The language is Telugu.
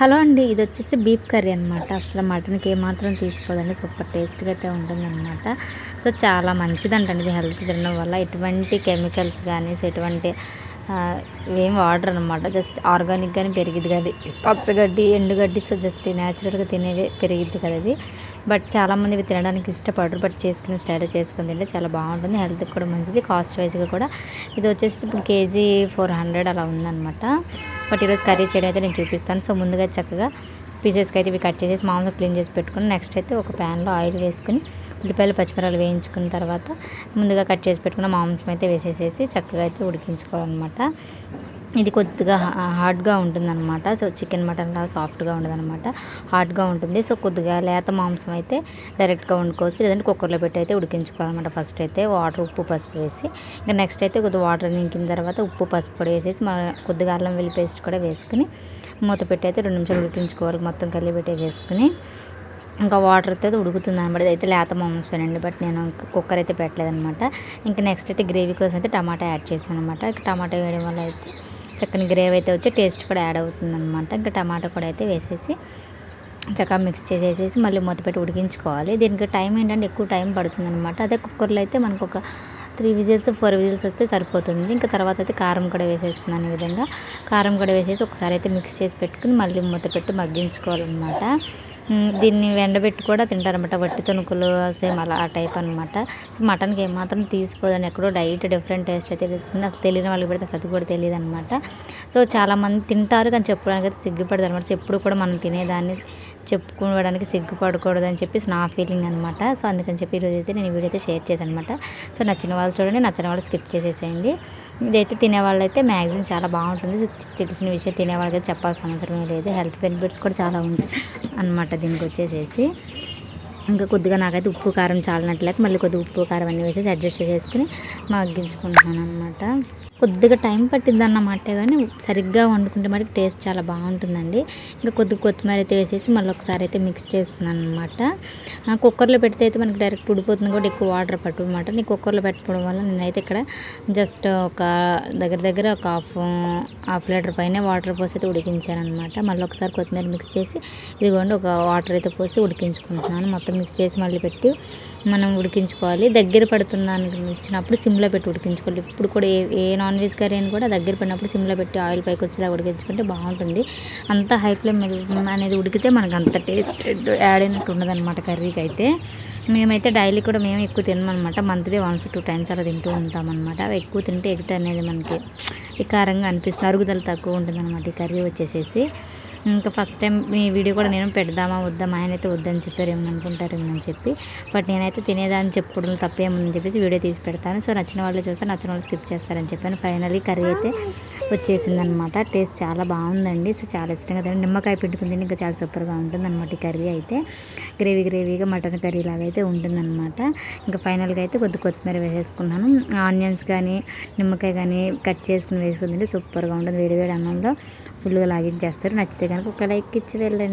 హలో అండి ఇది వచ్చేసి బీఫ్ కర్రీ అనమాట అసలు మటన్కి ఏమాత్రం తీసుకోదండి. సూపర్ టేస్ట్గా అయితే ఉంటుందన్నమాట. సో చాలా మంచిదంటండి ఇది హెల్త్ తినడం వల్ల. ఎటువంటి కెమికల్స్ కానీ సో ఎటువంటి ఏం వాడరు అనమాట జస్ట్ ఆర్గానిక్ కానీ పెరిగిద్ది కదా పచ్చగడ్డి ఎండుగడ్డి సో జస్ట్ న్యాచురల్గా తినేది పెరిగిద్ది కదా ఇది బట్ చాలామంది ఇవి తినడానికి ఇష్టపడరు. బట్ చేసుకునే స్టైల్ చేసుకుని తింటే చాలా బాగుంటుంది. హెల్త్కి కూడా మంచిది. కాస్ట్ వైజ్గా కూడా. ఇది వచ్చేసి ఇప్పుడు కేజీ ఫోర్ హండ్రెడ్ అలా ఉందన్నమాట. బట్ ఈరోజు కర్రీ చేయడం అయితే నేను చూపిస్తాను. సో ముందుగా చక్కగా పీసెస్కి అయితే ఇవి కట్ చేసేసి మామూలుగా క్లీన్ చేసి పెట్టుకుని నెక్స్ట్ అయితే ఒక ప్యాన్లో ఆయిల్ వేసుకుని ఉల్లిపాయలు పచ్చిమిరపకాయలు వేయించుకున్న తర్వాత ముందుగా కట్ చేసి పెట్టుకున్న మాంసం అయితే వేసేసేసి చక్కగా అయితే ఉడికించుకోవాలన్నమాట. ఇది కొద్దిగా హా- హార్డ్గా ఉంటుందన్నమాట. సో చికెన్ మటన్ లా సాఫ్ట్గా ఉండదన్నమాట. హార్డ్గా ఉంటుంది. సో కొద్దిగా లేత మాంసం అయితే డైరెక్ట్గా వండుకోవచ్చు. లేదంటే కుక్కర్లో పెట్టి అయితే ఉడికించుకోవాలన్నమాట ఫస్ట్ అయితే. వాటర్ ఉప్పు పసుపు వేసి. ఇంకా నెక్స్ట్ అయితే కొద్దిగా వాటర్ నింకిన తర్వాత ఉప్పు పసుపు కూడా వేసేసి మన కొద్దిగా అల్లం వెల్లి పేస్ట్ కూడా వేసుకుని మూత పెట్టి అయితే రెండు నిమిషాలు ఉడికించుకోవాలి. మొత్తం కలిపి పెట్టేసేసుకుని ఇంకా వాటర్ అయితే ఉడుకుతుంది అనమాట అయితే లేత మాంసం అండి బట్ నేను కుక్కర్ అయితే పెట్టలేదనమాట ఇంకా నెక్స్ట్ అయితే గ్రేవీ కోసం అయితే టమాటా యాడ్ చేసాను అనమాట టమాటా వేయడం వల్ల అయితే చక్కని గ్రేవ్ అయితే వచ్చి టేస్ట్ కూడా యాడ్ అవుతుంది అనమాట ఇంకా టమాటా కూడా అయితే వేసేసి చక్కగా మిక్స్ చేసేసేసి మళ్ళీ మూత పెట్టి ఉడికించుకోవాలి. దీనికి టైం ఏంటంటే ఎక్కువ టైం పడుతుంది అనమాట అదే కుక్కర్లో అయితే మనకు ఒక త్రీ విజిల్స్ ఫోర్ విజిల్స్ వస్తే సరిపోతుంది. ఇంకా తర్వాత అయితే కారం కూడా వేసేస్తున్నాను ఈ విధంగా. కారం కూడా వేసేసి ఒకసారి అయితే మిక్స్ చేసి పెట్టుకుని మళ్ళీ మూత పెట్టి మగ్గించుకోవాలన్నమాట. దీన్ని ఎండబెట్టి కూడా తింటారనమాట వట్టి తణుకులు సేమ్ అలా ఆ టైప్ అనమాట సో మటన్కి ఏమాత్రం తీసుకోదని ఎక్కడో డైట్ డిఫరెంట్ టేస్ట్ అయితే తెలుస్తుంది అసలు తెలియని వాళ్ళకి పెడితే అది కూడా తెలియదు అనమాట సో చాలామంది తింటారు కానీ చెప్పడానికి అయితే సిగ్గుపడదు అనమాట ఎప్పుడు కూడా మనం తినేదాన్ని చెప్పుకోవడానికి సిగ్గుపడకూడదు అని చెప్పేసి నా ఫీలింగ్ అనమాట సో అందుకని చెప్పి ఈరోజు అయితే నేను వీడియో అయితే షేర్ చేశాను అనమాట సో నచ్చిన వాళ్ళు చూడండి నచ్చిన వాళ్ళు స్కిప్ చేసేసేయండి. ఇదైతే తినేవాళ్ళు అయితే మ్యాక్సిమం చాలా బాగుంటుంది. తెలిసిన విషయం తినేవాళ్ళకి చెప్పాల్సిన అవసరం లేదు. హెల్త్ బెనిఫిట్స్ కూడా చాలా ఉంటాయి అనమాట దీనికి వచ్చేసేసి. ఇంకా కొద్దిగా నాకైతే ఉప్పు కారం చాలినట్లయితే మళ్ళీ కొద్దిగా ఉప్పు కారం అన్నీ వేసేసి అడ్జస్ట్ చేసుకుని మగ్గించుకుంటున్నాను అనమాట కొద్దిగా టైం పట్టింది అన్నమాట కానీ సరిగ్గా వండుకుంటే మరి టేస్ట్ చాలా బాగుంటుందండి. ఇంకా కొద్దిగా కొత్తిమీర అయితే వేసేసి మళ్ళీ ఒకసారి అయితే మిక్స్ చేస్తున్నాను అనమాట కుక్కర్లో పెడితే అయితే మనకి డైరెక్ట్ ఉడిపోతుంది కూడా ఎక్కువ వాటర్ పట్టు అనమాట నేను కుక్కర్లో పెట్టుకోవడం వల్ల నేనైతే ఇక్కడ జస్ట్ ఒక దగ్గర దగ్గర ఒక హాఫ్ హాఫ్ లీటర్ పైన వాటర్ పోసి అయితే ఉడికించాను అనమాట మళ్ళీ ఒకసారి కొత్తిమీర మిక్స్ చేసి ఇదిగోండి ఒక వాటర్ అయితే పోసి ఉడికించుకుంటున్నాను. మొత్తం మిక్స్ చేసి మళ్ళీ పెట్టి మనం ఉడికించుకోవాలి. దగ్గర పడుతుందానికి వచ్చినప్పుడు సిమ్లో పెట్టి ఉడికించుకోవాలి. ఇప్పుడు కూడా ఏ ఏ నాన్ వెజ్ కర్రీ అని కూడా దగ్గర పడినప్పుడు సిమ్లో పెట్టి ఆయిల్ పైకి వచ్చేలా ఉడికించుకుంటే బాగుంటుంది. అంత హై ఫ్లేమ్ అనేది ఉడికితే మనకు అంత టేస్ట్ యాడ్ అయినట్టు ఉండదు అనమాట కర్రీకి అయితే మేమైతే డైలీ కూడా మేము ఎక్కువ తినమనమాట మంత్లీ వన్స్ టూ టైమ్స్ అలా తింటూ ఉంటాం అనమాట ఎక్కువ తింటే ఎగుట అనేది మనకి కారంగా అనిపిస్తుంది. అరుగుదల తక్కువ ఉంటుంది అనమాట ఈ కర్రీ వచ్చేసేసి. ఇంకా ఫస్ట్ టైం ఈ వీడియో కూడా నేను పెడదామా వద్దామా ఆయన అయితే వద్దని చెప్పారు ఏమనుకుంటారేమో ఏమని చెప్పి. బట్ నేనైతే తినేదాన్ని చెప్పుకోవడం తప్పేముందని చెప్పేసి వీడియో తీసి పెడతాను. సో నచ్చిన వాళ్ళు చూస్తే నచ్చిన వాళ్ళు స్కిప్ చేస్తారని చెప్పాను. ఫైనల్లీ కర్రీ అయితే వచ్చేసింది అనమాట టేస్ట్ చాలా బాగుందండి. సో చాలా ఇష్టంగా తిని నిమ్మకాయ పెట్టుకుంది ఇంకా చాలా సూపర్గా ఉంటుందన్నమాట ఈ కర్రీ అయితే. గ్రేవీ గ్రేవీగా మటన్ కర్రీ లాగా అయితే ఉంటుందన్నమాట. ఇంకా ఫైనల్గా అయితే కొద్ది కొత్తిమీర వేసేసుకున్నాను. ఆనియన్స్ కానీ నిమ్మకాయ కానీ కట్ చేసుకుని వేసుకుందండి సూపర్గా ఉంటుంది. వేడి వేడి అన్నంలో ఫుల్గా లాగించేస్తారు. నచ్చితే కనుక ఒక లైక్ ఇచ్చి వెళ్ళండి.